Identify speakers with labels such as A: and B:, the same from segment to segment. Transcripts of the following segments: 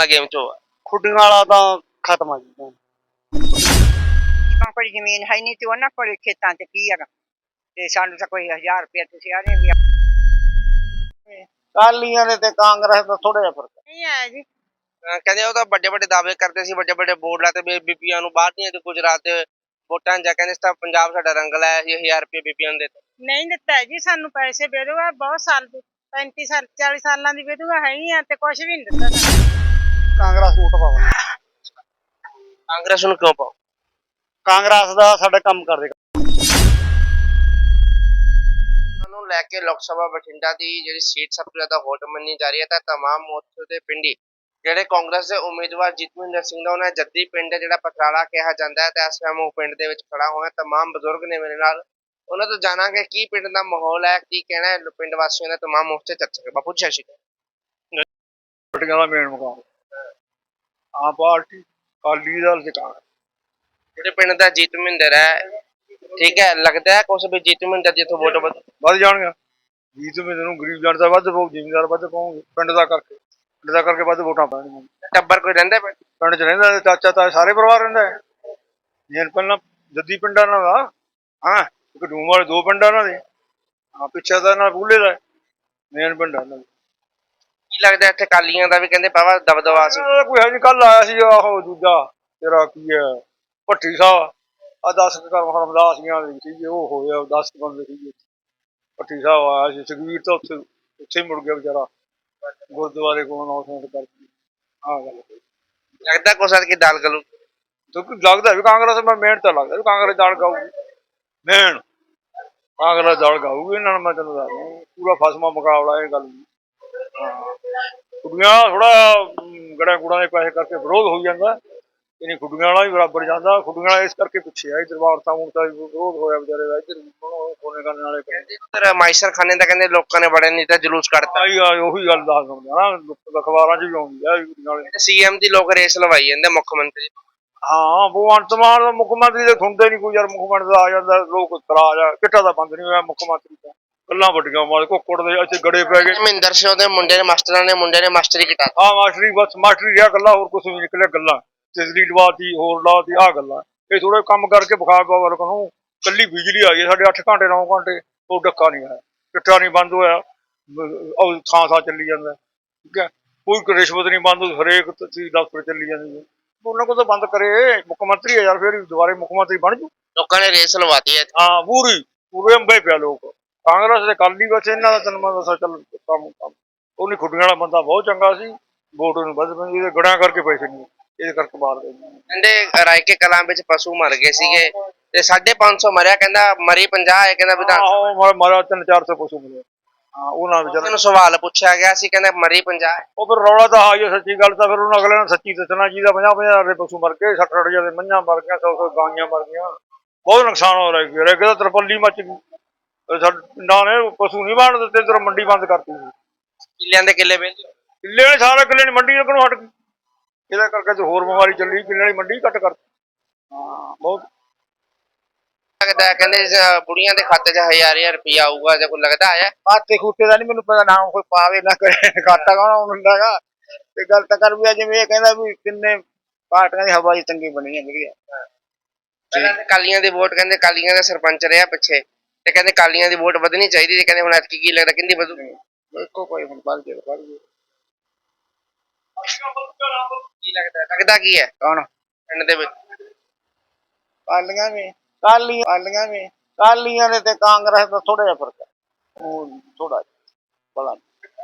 A: ਵਾਲਾ ਗੇਮ ਚ ਹੋਆ
B: ਖੁੱਡੀਆਂ ਵਾਲਾ ਤਾਂ ਖਤਮ ਆ ਜੀ।
C: ਲੋਕਾਂ ਕੋਲ ਜ਼ਮੀਨ ਹੈ ਨਹੀਂ ਤੇ ਉਹਨਾਂ ਕੋਲ ਖੇਤਾਂ 'ਚ ਕੀ ਹੈਗਾ? ਤੇ ਸਾਨੂੰ ਤਾਂ ਕੋਈ 1000 ਰੁਪਏ ਤੁਸੀਂ ਆ ਰਹੇ ਵੀ
B: ਕਾਲੀਆਂ ਦੇ ਤੇ ਕਾਂਗਰਸ ਦਾ ਥੋੜਾ ਜਿਹਾ ਫ਼ਰਕ
C: ਨਹੀਂ ਆਇਆ ਜੀ।
A: ਅਹ ਕਹਿੰਦੇ ਉਹ ਤਾਂ ਵੱਡੇ ਵੱਡੇ ਦਾਅਵੇ ਕਰਦੇ ਸੀ ਵੱਡੇ ਵੱਡੇ ਬੋਰਡ ਲਾਤੇ ਵੀ ਬੀਬੀਆਂ ਨੂੰ ਬਾਹਰ ਦੀਆਂ ਤੇ ਗੁਜਰਾਤ ਦੇ ਵੋਟਾਂ ਜਾਂ ਕਹਿੰਦੇ ਸੀ ਤਾਂ ਪੰਜਾਬ ਸਾਡਾ ਰੰਗਲਾ ਹੈ ਇਹ 1000 ਰੁਪਏ ਬੀਬੀਆਂ ਨੂੰ ਦੇ ਦਿੱਤੇ।
C: ਨਹੀਂ ਦਿੱਤਾ ਹੈ ਜੀ ਸਾਨੂੰ ਪੈਸੇ ਦੇ ਦਿਓ ਬਹੁਤ ਸਾਲ ਦੀ 35 ਸਾਲ 40 ਸਾਲਾਂ ਦੀ ਵਿਧਵਾ ਹੈ ਹੀ ਆ ਤੇ ਕੁਝ ਵੀ ਨਹੀਂ ਦਿੱਤਾ ਸਾਨੂੰ।
B: ਕਾਂਗਰਸ ਵੋਟ ਪਾਵਾਂਗੇ
A: ਕਾਂਗਰਸ ਨੂੰ ਕਿਉਂ ਪਾਓ
B: ਕਾਂਗਰਸ ਦਾ ਸਾਡਾ ਕੰਮ ਕਰਦੇ
A: ਨੂੰ ਲੈ ਕੇ ਲੋਕ ਸਭਾ ਬਠਿੰਡਾ ਦੀ ਜਿਹੜੀ ਸੀਟ ਸਭ ਤੋਂ ਜ਼ਿਆਦਾ ਹੌਟ ਮੰਨੀ ਜਾ ਰਹੀ ਹੈ ਤਾਂ तमाम ਮੋਰਚੇ ਦੇ ਪਿੰਡੀ ਜਿਹੜੇ ਕਾਂਗਰਸ ਦੇ ਉਮੀਦਵਾਰ ਜੀਤਮਿੰਦਰ ਸਿੰਘ ਦਾ ਉਹਨਾਂ ਜੱਦੀ ਪਿੰਡ ਹੈ ਜਿਹੜਾ ਪਟਰਾਲਾ ਕਿਹਾ ਜਾਂਦਾ ਹੈ ਤੇ ਇਸ ਟਾਈਮ ਉਹ ਪਿੰਡ ਦੇ ਵਿੱਚ ਖੜਾ ਹੋਇਆ तमाम ਬਜ਼ੁਰਗ ਨੇ ਮੇਰੇ ਨਾਲ ਉਹਨਾਂ ਤੋਂ ਜਾਣਾਂਗੇ ਕੀ ਪਿੰਡ ਦਾ ਮਾਹੌਲ ਹੈ ਕੀ ਕਹਿਣਾ ਹੈ ਪਿੰਡ ਵਾਸੀਆਂ ਦਾ तमाम ਮੋਰਚੇ ਚਰਚਾ ਕਰਾਂਗੇ ਬਾਪੂ ਜੀ ਸਤਿ ਸ਼੍ਰੀ ਅਕਾਲ
B: ਪਟੀਆਂ ਦਾ ਮੇਨ ਮੁਕਾਮ ਆਮ ਪਾਰਟੀ ਕਾਲੀ ਦਲ ਕਾਂਗਰਸ
A: ਜਿਹੜੇ ਪਿੰਡ ਦਾ ਜੀਤਮਿੰਦਰ ਹੈ ਠੀਕ ਹੈ ਲੱਗਦਾ ਹੈ ਕੁਛ ਵੀ ਜੀਤਮਿੰਦਰ ਜਿੱਥੋਂ ਵੋਟ ਵਧ
B: ਵੱਧ ਜਾਣਗੇ। ਜੀਤ ਨੂੰ ਗਰੀਬ ਜਨਤਾ ਵੱਧ ਪਾਉ ਜ਼ਿਮੀਦਾਰ ਵੱਧ ਪਾਉਂਗੇ ਪਿੰਡ ਦਾ ਕਰਕੇ। ਪਿੰਡ ਦਾ ਕਰਕੇ ਵੱਧ ਵੋਟਾਂ ਪੈਣਗੀਆਂ।
A: ਟੱਬਰ ਕੋਈ ਰਹਿੰਦਾ ਪਿੰਡ?
B: ਪਿੰਡ 'ਚ ਰਹਿੰਦਾ ਤੇ ਚਾਚਾ ਤਾਂ ਸਾਰੇ ਪਰਿਵਾਰ ਰਹਿੰਦਾ ਹੈ। ਜੇ ਪਹਿਲਾਂ ਜੱਦੀ ਪਿੰਡਾਂ ਨਾਲ ਦਾ ਹਾਂ ਇੱਕ ਡੂਮ ਵਾਲੇ ਦੋ ਪਿੰਡਾਂ ਇਹਨਾਂ ਦੇ ਆ ਪਿੱਛੇ ਦਾ ਨਾਲ ਬੂਲੇ ਦਾ ਮੇਨ ਪਿੰਡਾਂ ਨਾਲ।
A: ਕੀ ਲੱਗਦਾ ਇੱਥੇ ਕਾਲੀਆਂ ਦਾ ਵੀ ਕਹਿੰਦੇ ਪਾਵਾ ਦਬਦਬਾ ਸੀ?
B: ਇਹਨਾਂ ਦਾ ਕੋਈ ਹੈ ਨਹੀਂ ਕੱਲ ਆਇਆ ਸੀ ਆਹੋ ਦੂਜਾ ਤੇਰਾ ਕੀ ਹੈ? ਭੱਟੀ ਸਾਹਿਬ ਆ 10 ਕਰਮ ਹਰਮਦਾਸੀਆਂ ਦੇ ਸੀ ਉਹ ਹੋਇਆ 10 ਬੰਦੇ ਸੀ ਭੱਟੀ ਸਾਹਿਬ ਆਇਆ ਸੀ ਸੁਖਵੀਰ ਤਾਂ ਉੱਥੇ ਉੱਥੇ ਹੀ ਮੁੜ ਗਿਆ ਵਿਚਾਰਾ। ਗੁਰਦੁਆਰੇ ਕੋਲ ਅਨਾਉਂਸਮੈਂਟ ਕਰਕੇ। ਆ ਗੱਲ।
A: ਲੱਗਦਾ ਕੁਛ ਕਿ ਦਾਲ ਗਲੂ?
B: ਕਿਉਂਕਿ ਲੱਗਦਾ ਵੀ ਕਾਂਗਰਸ ਮੈਂ ਮਿਹਨਤ ਤਾਂ ਲੱਗਦਾ ਵੀ ਕਾਂਗਰਸ ਦਾਲ ਗਾਊਗੀ ਮਿਹਨ। ਕਾਂਗਰਸ ਦਾਲ ਗਾਊਗੀ ਇਹਨਾਂ ਨੂੰ ਮੈਂ ਤੈਨੂੰ ਦੱਸਦਾ ਪੂਰਾ ਫਸਮਾ ਮੁਕਾਬਲਾ ਇਹ ਗੱਲ ਕੁੜੀਆਂ ਥੋੜਾ ਗੜਾ ਗੁੜਾਂ ਦੇ ਪੈਸੇ ਕਰਕੇ ਵਿਰੋਧ ਹੋਈ ਜਾਂਦਾ। ਇਹਨੀ ਕੁੜੀਆਂ ਵਾਲਾ ਵੀ ਬਰਾਬਰ ਜਾਂਦਾ। ਕੁੜੀਆਂ ਵਾਲਾ ਇਸ ਕਰਕੇ ਪਿੱਛੇ ਇਧਰ ਵਾਰਤਾ ਮੂਰਤਾ ਵੀ ਵਿਰੋਧ ਹੋਇਆ ਵਿਚਾਰੇ ਦਾ। ਇਧਰ ਕੋਨੇ ਕਰਨ ਵਾਲੇ ਪਏ
A: ਉਧਰ ਮਾਈਸਰ ਖਾਨੇ ਦਾ ਕਹਿੰਦੇ ਲੋਕਾਂ ਨੇ ਬੜੇ ਨਹੀਂ ਤਾਂ ਜਲੂਸ ਕੱਢਤਾ।
B: ਆਈ ਆ ਉਹੀ ਗੱਲ ਦੱਸ ਦਿੰਦਾ ਨਾ। ਅਖਬਾਰਾਂ 'ਚ ਵੀ ਆਉਂਦੀ ਆ ਕੁੜੀਆਂ ਵਾਲੇ।
A: ਸੀਐਮ ਦੀ ਲੋਕ ਰੇਸ ਲਵਾਈ ਜਾਂਦੇ ਮੁੱਖ ਮੰਤਰੀ
B: ਹਾਂ ਭਗਵੰਤ ਮਾਨ ਦਾ ਮੁੱਖ ਮੰਤਰੀ ਦੇ ਸੁਣਦੇ ਨਹੀਂ ਕੋਈ ਯਾਰ ਮੁੱਖ ਮੰਤਰੀ ਦਾ ਆ ਜਾਂਦਾ ਲੋਕ ਤਰਾਜ ਆ। ਕਿੱਟਾ ਦਾ ਬੰਦ ਨਹੀਂ ਹੋਇਆ ਮੁੱਖ ਮੰਤਰੀ ਦਾ। ਗੱਲਾਂ ਵੱਡੀਆਂ ਮਾਰ ਕੁੱਕੜ ਦੇ ਅੱਛੇ ਗੜੇ ਪੈ ਗਏ।
A: ਮਹਿੰਦਰ ਸਿੰਘ ਦੇ ਮੁੰਡੇ ਨੇ ਮਾਸਟਰਾਂ ਨੇ ਮੁੰਡੇ ਨੇ ਮਾਸਟਰੀ ਕੀਤਾ।
B: ਆ ਮਾਸਟਰੀ ਬਸ ਮਾਸਟਰੀ ਰਿਹਾ ਗੱਲਾਂ ਹੋਰ ਕੁਝ ਨਹੀਂ ਨਿਕਲਿਆ ਗੱਲਾਂ। ਤਿਸਲੀ ਲਵਾਤੀ ਹੋਰ ਲਾਤੀ ਆ ਗੱਲਾਂ। ਇਹ ਥੋੜੇ ਕੰਮ ਕਰਕੇ ਬੁਖਾਰ ਬਾਬਰ ਨੂੰ। ਕੱਲੀ ਬਿਜਲੀ ਆ ਗਈ ਸਾਡੇ 8 ਘੰਟੇ 9 ਘੰਟੇ ਉਹ ਡੱਕਾ ਨਹੀਂ ਆਇਆ। ਕਿੱਟਾ ਨਹੀਂ ਬੰਦ ਹੋਇਆ। ਉਹ ਥਾਂ ਥਾਂ ਚੱਲੀ ਜਾਂਦਾ। ਠੀਕ ਹੈ? ਕੋਈ ਰਿਸ਼ਵਤ ਨਹੀਂ ਬੰਦ ਹੋਈ, ਹਰੇਕ ਤਸਵੀਰ ਦਫ਼ਤਰ ਚੱਲੀ ਜਾਂਦੀ ਹੈ। ਉਹਨਾਂ ਕੋਲ ਤਾਂ ਬੰਦ ਕਰੇ। ਮੁੱਖ ਮੰਤਰੀ ਹੈ ਯਾਰ ਫਿਰ ਦੁਬਾਰੇ ਮੁੱਖ ਮੰਤਰੀ ਬਣ ਜੂ।
A: ਲੋਕਾਂ ਨੇ ਰੇਸ ਲਵਾਤੀ ਹੈ
B: ਹਾਂ ਪੂਰੀ ਪੂਰੇ ਅੰਬੇ ਪਿਆ ਲੋਕ। ਕਾਂਗਰਸ ਦੇ ਕਾਲੀ ਬਸ ਇਹਨਾਂ ਦਾ ਤੈਨੂੰ ਮੈਂ ਦੱਸਾਂ ਚੱਲ ਕੰਮ ਕੰਮ। ਉਹ ਨਹੀਂ ਖੁੱਡੀਆਂ ਵਾਲਾ ਬੰਦਾ ਬਹੁਤ ਚੰਗਾ ਸੀ ਵੋਟ ਨੂੰ ਵੱਧ ਪੈਂਦੀ ਇਹਦੇ ਗੜਾਂ ਕਰਕੇ ਪੈਸੇ ਨਹੀਂ ਇਹਦੇ ਕਰਕੇ ਮਾਰ ਦੇ
A: ਕਹਿੰਦੇ ਰਾਇਕੇ ਕਲਾਂ ਵਿੱਚ ਪਸ਼ੂ ਮਰ ਗਏ ਸੀਗੇ ਤੇ 550 ਮਰਿਆ ਕਹਿੰਦਾ ਮਰੀ 50 ਹੈ ਕਹਿੰਦਾ ਵਿਧਾਨ
B: ਆਹੋ ਮਾਰਾ ਮਾਰਾ ਤਿੰਨ ਚਾਰ ਸੌ ਕੁਛ ਮਿਲਿਆ ਹਾਂ ਉਹਨਾਂ ਵਿਚਾਰੇ
A: ਮੈਨੂੰ ਸਵਾਲ ਪੁੱਛਿਆ ਗਿਆ ਸੀ ਕਹਿੰਦਾ ਮਰੀ 50 ਹੈ।
B: ਉਹ ਫਿਰ ਰੌਲਾ ਤਾਂ ਆਈ ਸੱਚੀ ਗੱਲ ਤਾਂ ਫਿਰ ਉਹਨਾਂ ਅਗਲੇ ਨੂੰ ਸੱਚੀ ਦੱਸਣਾ ਚਾਹੀਦਾ 50 50 ਹਜ਼ਾਰ ਦੇ ਪਸ਼ੂ ਮਰ ਗਏ 60 60 ਹਜ਼ਾਰ ਦੇ ਮੱਝਾਂ ਮਰ ਗਈਆਂ 100 100 ਗਾਈਆਂ ਮਰ ਗਈਆਂ। ਬਹੁਤ ਨੁਕਸਾਨ ਹੋ ਰਿਹਾ ਹੈ ਰਹਿ ਗਿਆ ਤਰਪੱਲੀ ਮੱਚ ਗਈ। ਪਿੰਡਾਂ ਨੇ ਪਸ਼ੂ ਨਹੀਂ ਬਾਣ ਦਿੱਤੇ ਤੇ ਮੰਡੀ ਬੰਦ ਕਰਤੀ ਸੀ
A: ਕਿੱਲਿਆਂ ਦੇ ਕਿੱਲੇ ਵੇਚ
B: ਕਿੱਲੇ ਨੇ ਸਾਰਾ ਕਿੱਲੇ ਨੇ ਮੰਡੀ ਲੱਗਣੋਂ ਹਟ ਗਈ। ਇਹਦਾ ਕਰਕੇ ਤੇ ਹੋਰ ਬਿਮਾਰੀ ਚੱਲੀ ਕਿੱਲੇ ਵਾਲੀ ਮੰਡੀ ਘੱਟ ਕਰਤੀ ਹਾਂ ਬਹੁਤ।
A: ਲੱਗਦਾ ਕਹਿੰਦੇ ਬੁੜੀਆਂ ਦੇ ਖਾਤੇ 'ਚ ਹਜ਼ਾਰ ਹਜ਼ਾਰ ਰੁਪਇਆ ਆਊਗਾ ਜੇ ਕੋਈ ਲੱਗਦਾ ਆਇਆ?
B: ਖਾਤੇ ਖੂਤੇ ਦਾ ਨਹੀਂ ਮੈਨੂੰ ਪਤਾ ਨਾ ਕੋਈ ਪਾਵੇ ਨਾ ਕਰੇ ਖਾਤਾ ਕੌਣ ਹੁੰਦਾਗਾ ਤੇ ਗੱਲ ਤਾਂ ਕਰ ਵੀ ਆ ਜਿਵੇਂ ਇਹ ਕਹਿੰਦਾ ਵੀ ਕਿੰਨੇ ਪਾਰਟੀਆਂ ਦੀ ਹਵਾ ਜੀ ਚੰਗੀ ਬਣੀ ਹੈ ਵਧੀਆ।
A: ਪਹਿਲਾਂ ਕਾਲੀਆਂ ਦੀ ਵੋਟ ਕਹਿੰਦੇ ਕਾਲੀਆਂ ਦਾ ਸਰਪੰਚ ਰਿਹਾ ਪਿੱਛੇ। ਤੇ ਕਹਿੰਦੇ ਕਾਲੀਆਂ ਦੀ ਵੋਟ ਵਧਣੀ ਚਾਹੀਦੀ ਤੇ ਕਹਿੰਦੇ ਹੁਣ ਐਤਕੀ ਕੀ ਲੱਗਦਾ ਕਿੰਦੀ ਵਧੂ।
B: ਦੇਖੋ ਕੋਈ ਹੁਣ ਪੜ ਜੇ ਪੜ ਜੇ।
A: ਕੀ ਲੱਗਦਾ ਲੱਗਦਾ ਕੀ ਹੈ?
B: ਕੌਣ?
A: ਪਿੰਡ ਦੇ ਵਿੱਚ।
B: ਕਾਲੀਆਂ ਨੇ ਕਾਲੀਆਂ ਕਾਲੀਆਂ ਨੇ ਕਾਲੀਆਂ ਦੇ ਤੇ ਕਾਂਗਰਸ ਦਾ ਥੋੜਾ ਜਿਹਾ ਫ਼ਰਕ ਹੈ। ਉਹ ਥੋੜਾ ਬੜਾ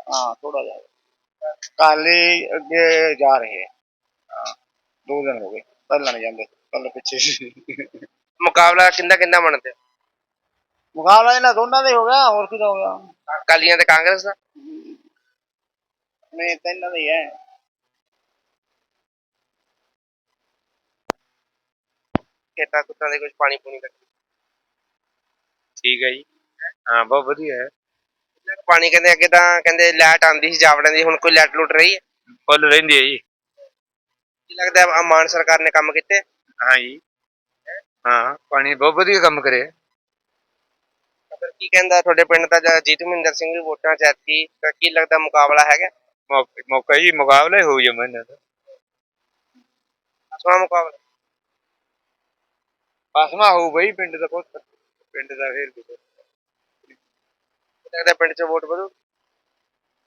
B: ਹਾਂ ਥੋੜਾ ਜਿਹਾ। ਕਾਲੀ ਅੱਗੇ ਜਾ ਰਹੇ ਹੈ। ਦੋ ਦਿਨ ਹੋ ਗਏ ਪਹਿਲਾਂ ਨਹੀਂ ਜਾਂਦੇ ਪਹਿਲਾਂ ਪਿੱਛੇ।
A: ਮੁਕਾਬਲਾ ਕਿੰਦਾ ਕਿੰਦਾ ਬਣਦੇ?
B: ਮੁਕਾਬਲਾ ਇਹਨਾਂ ਦੋਨਾਂ ਦਾ ਹੀ ਹੋ ਗਿਆ ਹੋਰ ਕਿਹਦਾ ਹੋ ਗਿਆ?
A: ਕਾਲੀਆਂ ਤੇ ਕਾਂਗਰਸ ਦਾ।
B: ਨਹੀਂ ਤਾਂ ਇਹਨਾਂ ਦਾ ਹੀ ਹੈ।
A: ਖੇਤਾਂ ਕੁੱਤਾਂ ਦੇ ਕੁਝ ਪਾਣੀ ਪੂਣੀ ਦਾ।
D: ਠੀਕ ਹੈ ਜੀ। ਹਾਂ ਬਹੁਤ ਵਧੀਆ ਹੈ।
A: ਪਾਣੀ ਕਹਿੰਦੇ ਅੱਗੇ ਤਾਂ ਕਹਿੰਦੇ ਲਾਈਟ ਆਂਦੀ ਸੀ ਜਾਵੜਾਂ ਦੀ ਹੁਣ ਕੋਈ ਲਾਈਟ ਲੁੱਟ ਰਹੀ ਹੈ?
D: ਫੁੱਲ ਰਹਿੰਦੀ ਹੈ ਜੀ।
A: ਕੀ ਲੱਗਦਾ ਹੈ, ਆਹ ਮਾਨ ਸਰਕਾਰ ਨੇ ਕੰਮ ਕੀਤੇ?
D: ਹਾਂ ਜੀ। ਹਾਂ ਪਾਣੀ ਬਹੁਤ ਵਧੀਆ ਕੰਮ ਕਰਿਆ।
A: ਫਿਰ ਕੀ ਕਹਿੰਦਾ ਤੁਹਾਡੇ ਪਿੰਡ ਦਾ ਜਾਂ ਜੀਤ ਮਹਿੰਦਰ ਸਿੰਘ ਵੀ ਵੋਟਾਂ ਚ ਐਤਕੀ? ਤਾਂ ਕੀ ਲੱਗਦਾ ਮੁਕਾਬਲਾ ਹੈਗਾ?
D: ਮੌਕੇ- ਮੌਕਾ ਜੀ ਮੁਕਾਬਲੇ ਹੋ ਜਾਵੇ ਇਹਨਾਂ ਦਾ
A: ਅਸਮਾ ਮੁਕਾਬਲਾ।
D: ਬਸਮਾ ਹੋਊ ਬਈ ਪਿੰਡ ਦਾ ਬਹੁਤ ਪਿੰਡ ਦਾ ਫੇਰ ਵੀ।
A: ਲੱਗਦਾ ਪਿੰਡ 'ਚ ਵੋਟ ਵਧੂ?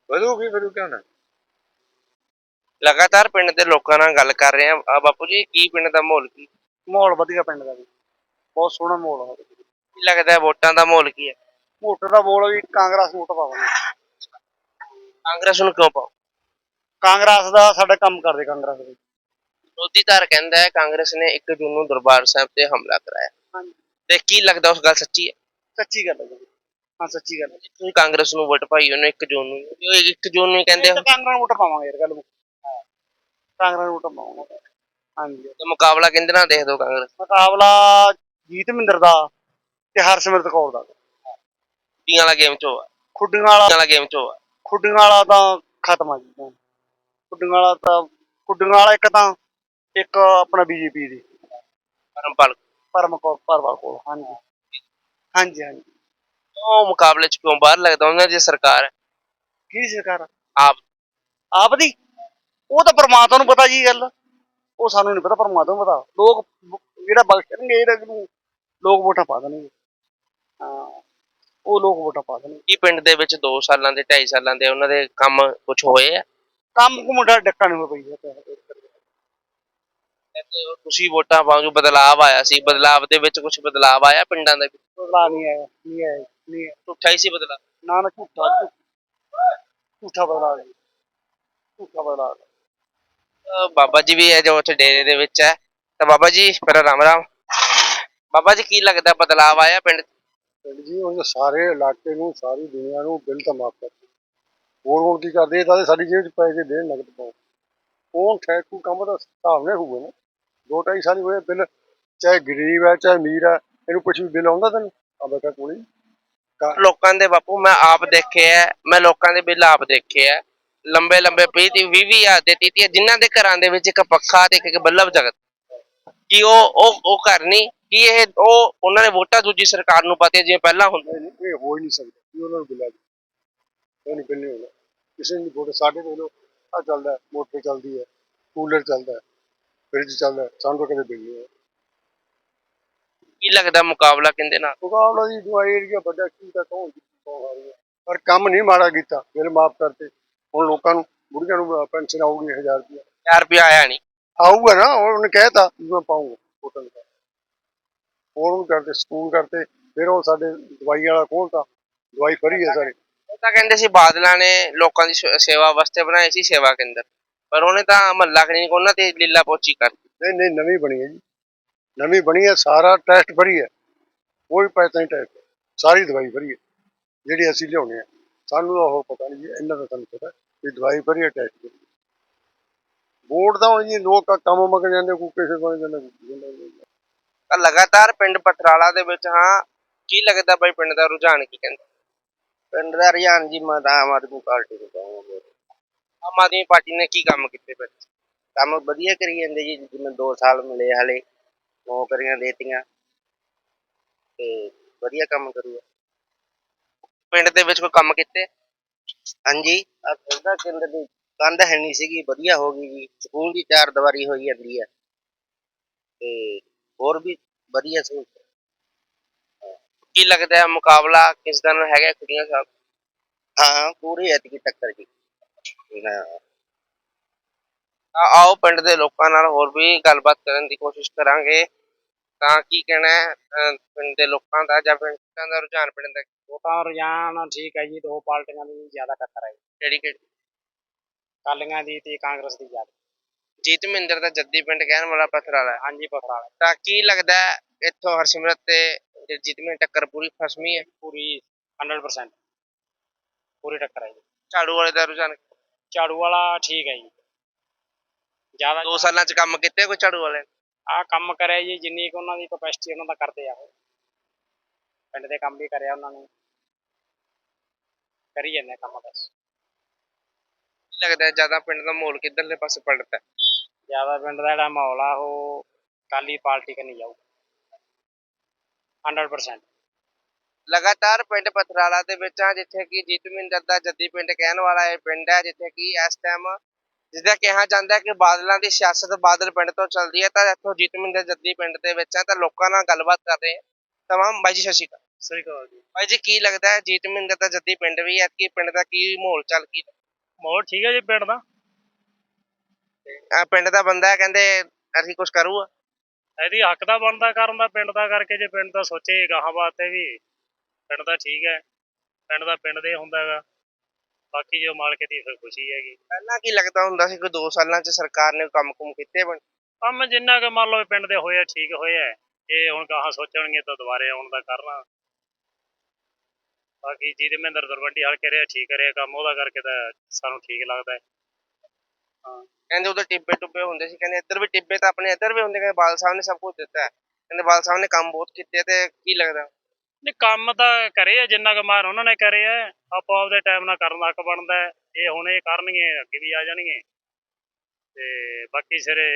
D: ਵਧੂ ਵੀ ਵਧੂ ਕਿਉਂ ਨਾ?
A: ਲਗਾਤਾਰ ਪਿੰਡ ਦੇ ਲੋਕਾਂ ਨਾਲ ਗੱਲ ਕਰ ਰਹੇ ਆ। ਬਾਪੂ ਜੀ ਕੀ ਪਿੰਡ ਦਾ ਮਾਹੌਲ ਕੀ?
E: ਮਾਹੌਲ ਵਧੀਆ ਪਿੰਡ ਦਾ ਵੀ ਬਹੁਤ ਸੋਹਣਾ ਮਾਹੌਲ ਆ।
A: ਕੀ ਲੱਗਦਾ ਹੈ ਵੋਟਾਂ ਦਾ ਮਾਹੌਲ ਕੀ ਹੈ?
E: ਵੋਟਰ ਦਾ ਬੋਲ ਵੀ ਕਾਂਗਰਸ ਵੋਟ ਪਾਵਾਂਗੇ।
A: ਕਾਂਗਰਸ ਨੂੰ ਕਿਉਂ ਪਾਓ?
E: ਕਾਂਗਰਸ ਦਾ ਸਾਡਾ ਕੰਮ ਕਰਦੇ ਕਾਂਗਰਸ ਦੇ।
A: ਵਿਰੋਧੀ ਧਿਰ ਕਹਿੰਦਾ ਹੈ ਕਾਂਗਰਸ ਨੇ 1 ਜੂਨ ਨੂੰ ਦਰਬਾਰ ਸਾਹਿਬ ਤੇ ਹਮਲਾ ਕਰਾਇਆ।
E: ਹਾਂਜੀ।
A: ਤੇ ਕੀ ਲੱਗਦਾ ਉਸ ਗੱਲ ਸੱਚੀ ਹੈ?
E: ਸੱਚੀ ਗੱਲ ਹੈ ਜੀ। ਹਾਂ ਸੱਚੀ ਗੱਲ ਹੈ।
A: ਤੁਸੀਂ ਕਾਂਗਰਸ ਨੂੰ ਵੋਟ ਪਾਈ ਉਹਨੇ 1 ਜੂਨ ਨੂੰ? ਉਹ 1 ਜੂਨ ਨੂੰ ਹੀ ਕਹਿੰਦੇ ਹੋ?
E: ਕਾਂਗਰਸ ਨੂੰ ਵੋਟ ਪਾਵਾਂਗੇ ਯਾਰ ਗੱਲ ਮੁੱਕ। ਹਾਂ ਕਾਂਗਰਸ ਨੂੰ ਵੋਟ ਪਾਵਾਂਗੇ। ਹਾਂਜੀ।
A: ਤੇ ਮੁਕਾਬਲਾ ਕਿੰਦੇ ਨਾਲ ਦੇਖ ਦੋ ਕਾਂਗਰਸ?
E: ਮੁਕਾਬਲਾ ਜੀਤ ਮਹਿੰਦਰ ਦਾ। ਤੇ ਹਰਸਿਮਰਤ ਕੌਰ ਦਾ।
A: ਦੀਆਂ ਵਾਲਾ ਗੇਮ ਚ ਹੋਆ
E: ਖੁੱਡੀਆਂ ਵਾਲਾ
A: ਵਾਲਾ ਗੇਮ ਚ ਹੋਆ
E: ਖੁੱਡੀਆਂ ਵਾਲਾ ਤਾਂ ਖਤਮ ਆ ਜੀ। ਖੁੱਡੀਆਂ ਵਾਲਾ ਤਾਂ ਖੁੱਡੀਆਂ ਵਾਲਾ ਇੱਕ ਤਾਂ ਇੱਕ ਆਪਣਾ ਬੀਜੇਪੀ ਦੀ।
A: ਪਰਮਪਾਲ
E: ਪਰਮ ਕੌਰ ਪਰਵਾ ਕੋਲ ਹਾਂਜੀ। ਹਾਂਜੀ ਹਾਂਜੀ।
A: ਉਹ ਮੁਕਾਬਲੇ ਚ ਕਿਉਂ ਬਾਹਰ ਲੱਗਦਾ ਉਹਨਾਂ ਦੀ ਸਰਕਾਰ? ਹੈ
E: ਕੀ ਸਰਕਾਰ? ਆ?
A: ਆਪ।
E: ਆਪ ਦੀ? ਉਹ ਤਾਂ ਪਰਮਾਤਮਾ ਨੂੰ ਪਤਾ ਜੀ ਗੱਲ। ਉਹ ਸਾਨੂੰ ਨਹੀਂ ਪਤਾ ਪਰਮਾਤਮਾ ਨੂੰ ਪਤਾ। ਲੋਕ ਜਿਹੜਾ ਬਖਸ਼ਣਗੇ ਇਹਦਾ ਨੂੰ ਲੋਕ ਵੋਟਾਂ ਪਾ ਦੇਣਗੇ। ਉਹ ਲੋਕ ਵੋਟਾਂ ਪਾ ਦੇਣਗੇ
A: ਕੀ ਪਿੰਡ ਦੇ ਵਿੱਚ 2 ਸਾਲਾਂ ਦੇ 2.5 ਸਾਲਾਂ ਦੇ ਉਹਨਾਂ ਦੇ ਕੰਮ ਕੁਝ ਹੋਏ ਆ?
E: ਕੰਮ ਕੁ ਮੁੰਡਾ ਡੱਕਾ ਨਹੀਂ ਹੋ ਪਈ
A: ਤੇ ਉਹ ਤੁਸੀਂ ਵੋਟਾਂ ਪਾਉਂਗੇ ਬਦਲਾਵ ਆਇਆ ਸੀ। ਬਦਲਾਵ ਦੇ ਵਿੱਚ ਕੁਝ ਬਦਲਾਵ ਆਇਆ ਪਿੰਡਾਂ ਦੇ ਵਿੱਚ?
E: ਬਦਲਾ ਨਹੀਂ ਆਇਆ ਨਹੀਂ ਆਇਆ ਨਹੀਂ ਆਇਆ।
A: ਝੂਠਾ ਹੀ ਸੀ ਬਦਲਾਵ
E: ਨਾ ਨਾ ਝੂਠਾ ਝੂਠਾ- ਬਦਲਾ ਝੂਠਾ ਬਦਲਾ
A: ਅਹ ਬਾਬਾ ਜੀ ਵੀ ਹੈ ਜੋ ਉੱਥੇ ਡੇਰੇ ਦੇ ਵਿੱਚ ਹੈ। ਤਾਂ ਬਾਬਾ ਜੀ ਮੇਰਾ ਰਾਮ ਰਾਮ। ਬਾਬਾ ਜੀ ਕੀ ਲੱਗਦਾ ਬਦਲਾਵ ਆਇਆ ਪਿੰਡ 'ਚ?
E: ਪਿੰਡ ਜੀ, ਉਹ ਸਾਰੇ ਇਲਾਕੇ ਨੂੰ, ਸਾਰੀ ਦੁਨੀਆ ਨੂੰ ਬਿੱਲ ਤਾਂ ਮਾਫ ਕਰ ਹੋਰ ਹੁਣ ਕੀ ਕਰਦੇ? ਤਾਂ ਸਾਡੀ ਜੇਬ 'ਚ ਪੈਸੇ ਦੇਣ ਨਗਦ ਪਾਉ ਉਹ ਠੈਕੂ ਕੰਮ ਦਾ ਹਿਸਾਬ ਨਹੀਂ ਹੋਊਗਾ ਨਾ। ਦੋ ਢਾਈ ਸਾਲ ਹੋਏ ਬਿੱਲ, ਚਾਹੇ ਗਰੀਬ ਹੈ ਚਾਹੇ ਅਮੀਰ ਹੈ ਇਹਨੂੰ ਕੁਝ ਵੀ ਬਿੱਲ ਆਉਂਦਾ ਤੈਨੂੰ? ਆ ਬੇਟਾ ਕੋਲੀ
A: ਲੋਕਾਂ ਦੇ ਬਾਪੂ, ਮੈਂ ਆਪ ਦੇਖੇ ਹੈ ਮੈਂ ਲੋਕਾਂ ਦੇ ਬਿੱਲ ਆਪ ਦੇਖੇ ਹੈ ਲੰਬੇ ਲੰਬੇ 20 ਤੀਹ 20 ਵੀਹ ਹਜ਼ਾਰ ਦੇ ਤੀਹ ਜਿਨ੍ਹਾਂ ਦੇ ਘਰਾਂ ਦੇ ਵਿੱਚ ਇੱਕ ਪੱਖਾ ਤੇ ਇੱਕ ਬੱਲਬ ਜਗਤ ਕੀ ਉਹ ਉਹ ਉਹ ਘਰ ਨਹੀਂ ਕੀ ਇਹ ਉਹ ਉਹਨਾਂ ਨੇ ਵੋਟਾਂ ਦੂਜੀ ਸਰਕਾਰ ਨੂੰ ਪਾਤੇ ਜਿਵੇਂ ਪਹਿਲਾਂ ਹੁੰਦਾ
E: ਨਹੀਂ ਨਹੀਂ, ਇਹ ਹੋ ਹੀ ਨਹੀਂ ਸਕਦਾ ਕੀ ਉਹਨਾਂ ਨੂੰ ਬਿੱਲ ਇਹ ਨਹੀਂ ਬਿੱਲ ਨਹੀਂ ਹੋਣਾ। ਕਿਸੇ ਨੂੰ ਵੋਟ ਸਾਡੇ ਕੋਲ ਆ ਚੱਲਦਾ ਹੈ, ਮੋਟਰ ਚੱਲਦੀ ਹੈ ਕੂਲਰ ਚੱਲਦਾ ਹੈ ਫ੍ਰਿਜ ਚੱਲਦਾ ਹੈ, ਸਾਨੂੰ ਤਾਂ ਕਦੇ ਬਿੱਲ ਨਹੀਂ ਹੋਇਆ
A: ਕੀ ਲੱਗਦਾ ਮੁਕਾਬਲਾ ਕਿੰਦੇ ਨਾਲ?
E: ਮੁਕਾਬਲਾ ਜੀ ਦਵਾਈ ਏਰੀਆ ਵੱਡਾ ਕੀ ਤਾਂ ਕੌਣ ਕੌਣ ਹਾਰੂਗਾ ਪਰ ਕੰਮ ਨਹੀਂ ਮਾੜਾ ਕੀਤਾ ਬਿੱਲ ਮਾਫ ਕਰਤੇ। ਹੁਣ ਲੋਕਾਂ ਨੂੰ ਬੁੜੀਆਂ ਨੂੰ ਪੈਨਸ਼ਨ ਆਊਗੀ 1000 ਰੁਪਇਆ।
A: 4 ਰੁਪਇਆ ਆਇਆ ਨਹੀਂ।
E: ਆਊਗਾ ਨਾ ਉਹਨੇ ਕਹਿਤਾ ਵੀ ਮੈਂ ਪਾਉਂਗਾ ਹੋਟਲ ਦਾ। ਉਹਨੂੰ ਕਰਦੇ ਸਕੂਲ ਕਰਤੇ ਫਿਰ ਉਹ ਸਾਡੇ ਦਵਾਈ ਵਾਲਾ ਖੋਲਤਾ ਦਵਾਈ ਫਰੀ ਹੈ ਸਾਰੇ।
A: ਉਹ ਤਾਂ ਕਹਿੰਦੇ ਸੀ ਬਾਦਲਾਂ ਨੇ ਲੋਕਾਂ ਦੀ ਸ- ਸੇਵਾ ਵਾਸਤੇ ਬਣਾਏ ਸੀ ਸੇਵਾ ਕੇਂਦਰ। ਪਰ ਉਹਨੇ ਤਾਂ ਮਹੱਲਾ ਕਲੀਨਿਕ ਉਹਨਾਂ ਤੇ ਲੀਲਾ ਪੋਚੀ ਕਰਤੀ
E: ਨਹੀਂ ਨਹੀਂ ਨਵੀਂ ਬਣੀ ਹੈ ਜੀ। ਨਵੀਂ ਬਣੀ ਹੈ ਸਾਰਾ ਟੈਸਟ ਫਰੀ ਹੈ। ਕੋਈ ਪੈਸਾ ਨਹੀਂ ਟੈਸਟ ਸਾਰੀ ਦਵਾਈ ਫਰੀ ਹੈ। ਜਿਹੜੀ ਅਸੀਂ ਲਿਆਉਣੇ ਆ ਸਾਨੂੰ ਤਾਂ ਉਹ ਪਤਾ ਨਹੀਂ ਜੀ ਇਹਨਾਂ ਦਾ ਸਾਨੂੰ ਪਤਾ ਵੀ ਦਵਾਈ ਫਰੀ ਹੈ ਟੈਸਟ ਫਰੀ ਬੋਰਡ ਦਾ ਹੁਣ ਜੀ ਲੋਕ ਕੰਮ ਮਗ ਜਾਂਦੇ ਕੋਈ ਕਿਸੇ ਬਣ ਜਾਂਦਾ ਕੋਈ ਕਿਸੇ ਬਣ ਜਾਂਦਾ।
A: ਤਾਂ ਲਗਾਤਾਰ ਪਿੰਡ ਪਥਰਾਲਾ ਦੇ ਵਿੱਚ ਹਾਂ ਕੀ ਲੱਗਦਾ ਬਾਈ ਪਿੰਡ ਦਾ ਰੁਝਾਨ ਕੀ ਕਹਿੰਦਾ? ਪਿੰਡ ਦਾ ਰੁਝਾਨ ਜੀ ਮੈਂ ਤਾਂ ਆਮ ਆਦਮੀ ਪਾਰਟੀ ਨੂੰ ਕਹਾਂਗਾ। ਆਮ ਆਦਮੀ ਪਾਰਟੀ ਨੇ ਕੀ ਕੰਮ ਕੀਤੇ ਫਿਰ? ਕੰਮ ਵਧੀਆ ਕਰੀ ਜਾਂਦੇ ਜੀ ਜਿਵੇਂ 2 ਸਾਲ ਮਿਲੇ ਹਲੇ ਨੌਕਰੀਆਂ ਦੇਤੀਆਂ। ਤੇ ਵਧੀਆ ਕੰਮ ਕਰੂਗਾ ਪਿੰਡ ਦੇ ਵਿੱਚ ਕੋਈ ਕੰਮ ਕੀਤੇ? ਹਾਂਜੀ। ਆ ਖੇਡਾਂ ਕੇਂਦਰ ਦੀ ਕੰਧ ਹੈ ਨਹੀਂ ਸੀਗੀ ਵਧੀਆ ਹੋ ਗਈ ਜੀ। ਸਕੂਲ ਦੀ ਚਾਰ ਦੀਵਾਰੀ ਹੋਈ ਜਾਂਦੀ ਹੈ। ਤੇ ਹੋਰ ਵੀ ਵਧੀਆ ਸੀ। ਕੀ ਲੱਗਦਾ ਹੈ ਮੁਕਾਬਲਾ ਕਿਸ ਦਾ ਨਾਲ ਹੈਗਾ ਕੁੜੀਆਂ ਸਾਹਿਬ ਹਾਂ ਪੂਰੀ ਐਤਕੀ ਟੱਕਰ ਜੀ। ਹਾਂ ਤਾਂ ਆਓ ਪਿੰਡ ਦੇ ਲੋਕਾਂ ਨਾਲ ਹੋਰ ਵੀ ਗੱਲਬਾਤ ਕਰਨ ਦੀ ਕੋਸ਼ਿਸ਼ ਕਰਾਂਗੇ। ਤਾਂ ਕੀ ਕਹਿਣਾ ਹੈ ਅਹ, ਪਿੰਡ ਦੇ ਲੋਕਾਂ ਦਾ ਜਾਂ ਪਿੰਡਾਂ ਦਾ ਰੁਝਾਨ ਪਿੰਡ ਦਾ
F: ਵੋਟਾਂ ਰੁਝਾਨ ਠੀਕ ਹੈ ਜੀ ਦੋ ਪਾਰਟੀਆਂ ਦੀ ਜ਼ਿਆਦਾ ਟੱਕਰ ਹੈ।
A: ਕਿਹੜੀ ਕਿਹੜੀ?
F: ਕਾਲੀਆਂ ਦੀ ਤੇ ਕਾਂਗਰਸ ਦੀ ਜ਼ਿਆਦਾ
A: ਜੀਤ ਮਹਿੰਦਰ ਦਾ ਜੱਦੀ ਪਿੰਡ ਕਹਿਣ ਵਾਲਾ ਪਥਰਾਲਾ ਹੈ।
F: ਹਾਂਜੀ ਪਥਰਾਲਾ
A: ਤਾਂ ਕੀ ਲੱਗਦਾ ਹੈ ਇੱਥੋਂ ਹਰਸਿਮਰਤ ਤੇ ਜੀਤ ਮਹਿੰਦਰ ਟੱਕਰ ਪੂਰੀ ਫਸਮੀ ਹੈ?
F: ਪੂਰੀ 100% ਪੂਰੀ ਟੱਕਰ ਹੈ ਜੀ।
A: ਝਾੜੂ ਵਾਲੇ ਦਾ ਰੁਝਾਨ?
F: ਝਾੜੂ ਵਾਲਾ ਠੀਕ ਹੈ ਜੀ। ਜ਼ਿਆਦਾ
A: ਦੋ ਸਾਲਾਂ ਚ ਕੰਮ ਕੀਤੇ ਕੋਈ ਝਾੜੂ ਵਾਲੇ? ਨੇ?
F: ਆ ਕੰਮ ਕਰਿਆ ਜੀ ਜਿੰਨੀ ਕੁ ਉਹਨਾਂ ਦੀ ਕਪੈਸਿਟੀ ਉਹਨਾਂ ਦਾ ਕਰਦੇ ਆ ਉਹ। ਪਿੰਡ ਦੇ ਕੰਮ ਵੀ ਕਰਿਆ ਉਹਨਾਂ ਨੇ। ਕਰੀ ਜਾਂਦੇ ਆ ਕੰਮ ਬਸ।
A: ਲੱਗਦਾ ਜ਼ਿਆਦਾ ਪਿੰਡ ਦਾ ਮਾਹੌਲ ਕਿੱਧਰਲੇ ਪਾਸੇ ਪਲਟਦਾ ਹੈ?
F: ਜ਼ਿਆਦਾ ਪਿੰਡ ਦਾ ਜਿਹੜਾ ਮਾਹੌਲ ਆ ਉਹ ਕਾਲੀ ਪਾਰਟੀ ਕਰਨੀ ਜਾਊ। 100%
A: ਲਗਾਤਾਰ ਪਿੰਡ ਪਥਰਾਲਾ ਦੇ ਵਿੱਚ ਆ ਜਿੱਥੇ ਕਿ ਜੀਤਮਿੰਦਰ ਦਾ ਜੱਦੀ ਪਿੰਡ ਕਹਿਣ ਵਾਲਾ ਇਹ ਪਿੰਡ ਹੈ ਜਿੱਥੇ ਕਿ ਇਸ ਟਾਈਮ ਜਿੱਦਾਂ ਕਿਹਾ ਜਾਂਦਾ ਹੈ ਕਿ ਬਾਦਲਾਂ ਦੀ ਸਿਆਸਤ ਬਾਦਲ ਪਿੰਡ ਤੋਂ ਚੱਲਦੀ ਹੈ ਤਾਂ ਇੱਥੋਂ ਜੀਤਮਿੰਦਰ ਜੱਦੀ ਪਿੰਡ ਦੇ ਵਿੱਚ ਆ ਤਾਂ ਲੋਕਾਂ ਨਾਲ ਗੱਲਬਾਤ ਕਰ ਰਹੇ ਹਾਂ ਤਮਾਮ ਬਾਈ ਜੀ ਸਤਿ ਸ਼੍ਰੀ ਅਕਾਲ।
G: ਸਹੀ ਕਹਾ ਜੀ।
A: ਬਾਈ ਜੀ ਕੀ ਲੱਗਦਾ ਹੈ ਜੀਤਮਿੰਦਰ ਦਾ ਜੱਦੀ ਪਿੰਡ ਵੀ ਹੈ ਕਿ ਪਿੰਡ ਦਾ ਕੀ ਮਾਹੌਲ ਚੱਲ ਕੀ
G: ਮਾਹੌਲ ਠੀਕ ਹੈ ਜੀ ਪਿੰਡ ਦਾ?
A: ਆ ਪਿੰਡ ਦਾ ਬੰਦਾ ਹੈ ਕਹਿੰਦੇ ਅਸੀਂ ਕੁਝ ਕਰੂਗਾ।
G: ਇਹਦੀ ਹੱਕ ਦਾ ਬਣਦਾ ਕਰਨ ਦਾ ਪਿੰਡ ਦਾ ਕਰਕੇ ਜੇ ਪਿੰਡ ਦਾ ਸੋਚੇ ਗਾਹਾਂ ਵਾਸਤੇ ਵੀ ਪਿੰਡ ਦਾ ਠੀਕ ਹੈ ਪਿੰਡ ਦਾ ਪਿੰਡ ਦੇ ਹੁੰਦਾ ਹੈਗਾ। ਬਾਕੀ ਜੋ ਮਾਲਕ ਦੀ ਫਿਰ ਖੁਸ਼ੀ ਹੈਗੀ।
A: ਪਹਿਲਾਂ ਕੀ ਲੱਗਦਾ ਹੁੰਦਾ ਸੀ ਕਿ 2 ਸਾਲਾਂ 'ਚ ਸਰਕਾਰ ਨੇ ਕੰਮ ਕੁਮ ਕੀਤੇ ਬਣ?
G: ਕੰਮ ਜਿੰਨਾ ਕੁ ਮੰਨ ਲਓ ਵੀ ਪਿੰਡ ਦੇ ਹੋਏ ਆ ਠੀਕ ਹੋਇਆ। ਜੇ ਹੁਣ ਗਾਹਾਂ ਸੋਚਣਗੇ ਤਾਂ ਦੁਬਾਰੇ ਆਉਣ ਦਾ ਕਰਨਾ ਬਾਕੀ ਜਿਹਦੇ ਮਹਿੰਦਰ ਦਰਵੰਡੀ ਹਲਕੇ ਰਿਹਾ ਠੀਕ ਰਿਹਾ ਕੰਮ ਉਹਦਾ ਕਰਕੇ ਤਾਂ ਸਾਨੂੰ ਠੀਕ ਲੱਗਦਾ ਹੈ।
A: ਕਹਿੰਦੇ ਉਧਰ ਟਿੱਬੇ ਟੁੱਬੇ ਹੁੰਦੇ ਸੀ ਕਹਿੰਦੇ ਇੱਧਰ ਵੀ ਟਿੱਬੇ ਤਾਂ ਆਪਣੇ ਇੱਧਰ ਵੀ ਹੁੰਦੇ ਕਹਿੰਦੇ ਬਾਲ ਸਾਹਿਬ ਨੇ ਸਭ ਕੁਝ ਦਿੱਤਾ ਹੈ। ਕਹਿੰਦੇ ਬਾਲ ਸਾਹਿਬ ਨੇ ਕੰਮ ਬਹੁਤ ਕੀਤੇ ਤੇ ਕੀ ਲੱਗਦਾ?
G: ਨਹੀਂ ਕੰਮ ਤਾਂ ਕਰੇ ਆ ਜਿੰਨਾ ਕੁ ਮਾਰ ਉਹਨਾਂ ਨੇ ਕਰੇ ਆ ਆਪੋ ਆਪਦੇ ਟਾਈਮ ਨਾਲ ਕਰਨ ਦਾ ਹੱਕ ਬਣਦਾ ਹੈ। ਇਹ ਹੁਣ ਇਹ ਕਰਨਗੇ ਅੱਗੇ ਵੀ ਆ ਜਾਣਗੇ। ਤੇ ਬਾਕੀ ਸਿਰੇ